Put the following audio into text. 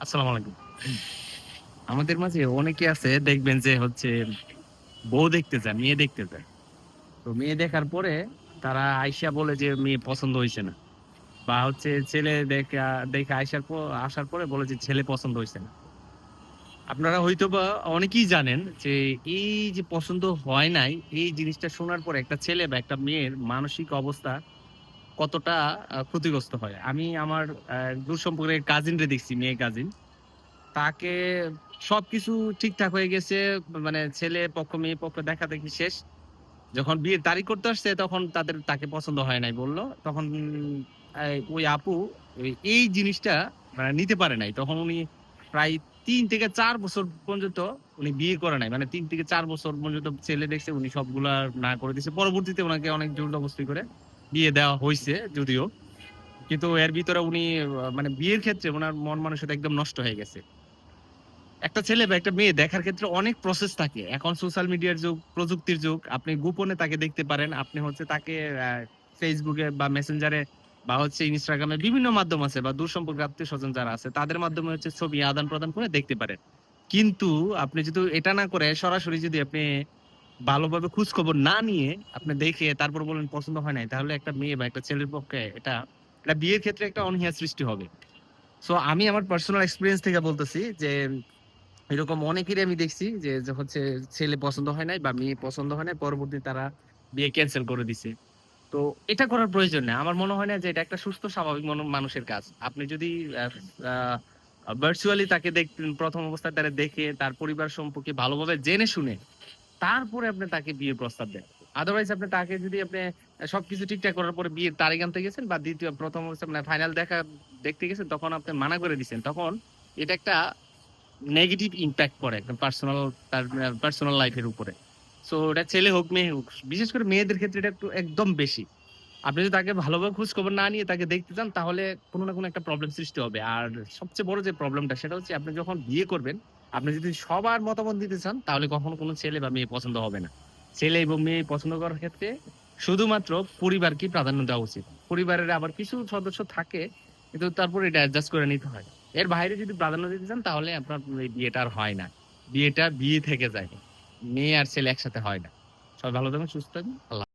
আসসালামু আলাইকুম। আমাদের মাঝে অনেকে আছে, দেখবেন যে হচ্ছে বউ দেখতে যায়, মেয়ে দেখতে যায়। তো মেয়ে দেখার পরে তারা আইসা বলে যে মেয়ে পছন্দ হয়েছে না। বা হচ্ছে ছেলে দেখা, দেখে আইসার পর, আসার পরে বলে যে ছেলে পছন্দ হয়েছে না। আপনারা হয়তো বা অনেকেই জানেন যে এই যে পছন্দ হয় নাই, এই জিনিসটা শোনার পরে একটা ছেলে বা একটা মেয়ের মানসিক অবস্থা কতটা ক্ষতিগ্রস্ত হয়। আমি আমার দূর সম্পর্কের কাজিনরে দেখছি, মেয়ে কাজিন তাকে সবকিছু ঠিকঠাক হয়ে গেছে মানে ছেলে পক্ষ, মেয়ে পক্ষ দেখা দেখি শেষ। যখন বিয়ের তারিখ করতে আসছে, তখন তাদের, তাকে পছন্দ হয় নাই বলল। তখন ওই আপু এই জিনিসটা মানে নিতে পারে নাই। তখন উনি প্রায় তিন থেকে চার বছর পর্যন্ত উনি বিয়ে করে নাই। মানে তিন থেকে চার বছর পর্যন্ত ছেলে দেখছে, উনি সবগুলা না করে দিছে পরবর্তীতে ওনাকে অনেক জোর জবরদস্তি করে। বিয়ে দেওয়া হয়েছে যদিও। কিন্তু এর ভিতরে উনি মানে বিয়ের ক্ষেত্রে ওনার মন মানসিকতা একদম নষ্ট হয়ে গেছে। একটা ছেলে বা একটা মেয়ে দেখার ক্ষেত্রে অনেক প্রসেস থাকে। এখন সোশ্যাল মিডিয়ার যুগ, প্রযুক্তির যুগ, আপনি গোপনে তাকে দেখতে পারেন। আপনি হচ্ছে তাকে ফেসবুকে বা মেসেঞ্জারে বা হচ্ছে ইনস্টাগ্রামে বিভিন্ন মাধ্যম আছে বা দূর সম্পর্ক আত্মীয় স্বজন যারা আছে, তাদের মাধ্যমে হচ্ছে ছবি আদান প্রদান করে দেখতে পারেন। কিন্তু আপনি যদি এটা না করে সরাসরি যদি আপনি ভালোভাবে খোঁজ খবর না নিয়ে আপনি দেখে তারপর বলেন পছন্দ হয় নাই, তাহলে একটা মেয়ে বা একটা ছেলের পক্ষে এটা এটা বিয়ের ক্ষেত্রে একটা অনীহা সৃষ্টি হবে। সো আমি আমার পার্সোনাল এক্সপিরিয়েন্স থেকে বলতেছি যে, এরকম অনেকেরই আমি দেখছি যে হচ্ছে ছেলে পছন্দ হয় নাই বা মেয়ে পছন্দ হয় নাই, পরবর্তী তারা বিয়ে ক্যান্সেল করে দিছে। তো এটা করার প্রয়োজন নেই। আমার মনে হয় না যে এটা একটা সুস্থ, স্বাভাবিক মানুষের কাজ। আপনি যদি ভার্চুয়ালি তাকে দেখতেন, প্রথম অবস্থায় তারা দেখে, তার পরিবার সম্পর্কে ভালোভাবে জেনে শুনে তারপরে আপনি তাকে বিয়ে প্রস্তাব দেন। আদারওয়াইজ আপনি তাকে যদি আপনি সবকিছু ঠিকঠাক করার পরে বিয়ের তারিখ আনতে গেছেন বা দ্বিতীয়, প্রথম মানে ফাইনাল দেখা দেখতে গেছেন, তখন আপনি মানা করে দিচ্ছেন তখন এটা একটা নেগেটিভ ইম্প্যাক্ট পড়ে একদম পার্সোনাল তার পার্সোনাল লাইফের উপরে। সো এটা ছেলে হোক, মেয়ে হোক, বিশেষ করে মেয়েদের ক্ষেত্রে এটা একটু একদম বেশি। আপনি যদি তাকে ভালোভাবে খোঁজ খবর না নিয়ে তাকে দেখতে চান, তাহলে কোনো না কোনো একটা প্রবলেম সৃষ্টি হবে। আর সবচেয়ে বড় যে প্রবলেমটা সেটা হচ্ছে আপনি যখন বিয়ে করবেন আপনি যদি সবার মতামত দিতে চান, তাহলে কখনো কোনো ছেলে বা মেয়ে পছন্দ হবে না। ছেলে এবং মেয়ে পছন্দ করার ক্ষেত্রে শুধুমাত্র পরিবারকে প্রাধান্য দেওয়া উচিত। পরিবারের আবার কিছু সদস্য থাকে, কিন্তু তারপর এটা অ্যাডজাস্ট করে নিতে হয়। এর বাইরে যদি প্রাধান্য দিতে চান, তাহলে আপনার এই বিয়েটা আর হয় না। বিয়েটা বিয়ে থেকে যায়। মেয়ে আর ছেলে একসাথে হয় না। সবাই ভালো থাকবেন, সুস্থ থাকবেন। আল্লাহ